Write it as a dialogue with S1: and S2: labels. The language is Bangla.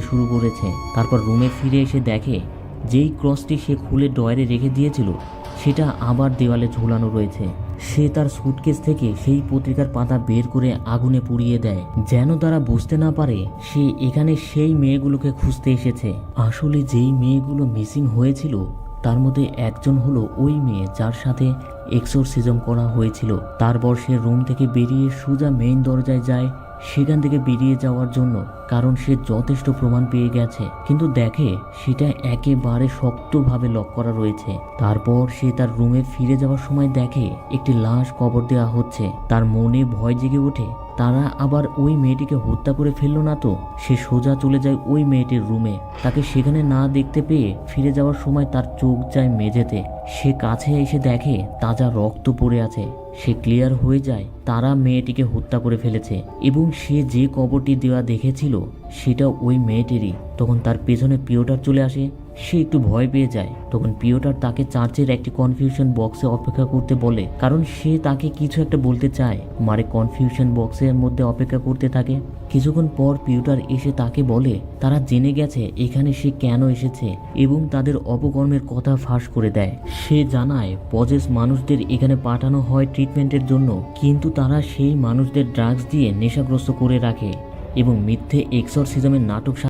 S1: শুরু করেছে। তারপর রুমে ফিরে এসে দেখে যেই ক্রসটি সে খুলে ডয়ারে রেখে দিয়েছিল, সেটা আবার দেওয়ালে ঝোলানো রয়েছে। সে তার সুটকেস থেকে সেই পত্রিকার পাতা বের করে আগুনে পুড়িয়ে দেয়। যেন তারা বুঝতে না পারে, সে এখানে সেই মেয়েগুলোকে খুঁজতে এসেছে। আসলে যেই মেয়েগুলো মিসিং হয়েছিল, তার মধ্যে একজন হলো ওই মেয়ে যার সাথে এক্সোরসিজম করা হয়েছিল। তারপর সে রুম থেকে বেরিয়ে সোজা মেইন দরজায় যায় সেখান থেকে বেরিয়ে যাওয়ার জন্য, কারণ সে যথেষ্ট প্রমাণ পেয়ে গেছে। কিন্তু দেখে, সেটা একেবারে শক্তভাবে লক করা রয়েছে। তারপর সে তার রুমে ফিরে যাওয়ার সময় দেখে, একটি লাশ কবর দেওয়া হচ্ছে। তার মনে ভয় জেগে ওঠে, তারা আবার ওই মেয়েটিকে হত্যা করে ফেলল না তো? সে সোজা চলে যায় ওই মেয়েটির রুমে। তাকে সেখানে না দেখতে পেয়ে ফিরে যাওয়ার সময় তার চোখ যায় মেঝেতে। সে কাছে এসে দেখে, তাজা রক্ত পড়ে আছে। সে ক্লিয়ার হয়ে যায়, তারা মেয়েটিকে হত্যা করে ফেলেছে এবং সে যে কবরটি দেওয়া দেখেছিল, সেটা ওই মেয়েটিরই। তখন তার পেছনে পিওটার চলে আসে, সে একটু ভয় পেয়ে যায়। তখন পিওটার তাকে চার্চের একটি কনফিউশন বক্সে অপেক্ষা করতে বলে, কারণ সে তাকে কিছু একটা বলতে চায়। মারে কনফিউশন বক্সের মধ্যে অপেক্ষা করতে থাকে। কিছুক্ষণ পর পিউটার এসে তাকে বলে, তারা জেনে গেছে এখানে সে কেন এসেছে এবং তাদের অপকর্মের কথা ফাঁস করে দেয়। সে জানায়, পজেস মানুষদের এখানে পাঠানো হয় ট্রিটমেন্টের জন্য, কিন্তু তারা সেই মানুষদের ড্রাগস দিয়ে নেশাগ্রস্ত করে রাখে এবং মিথ্যে এক্সরসিজমের নাটক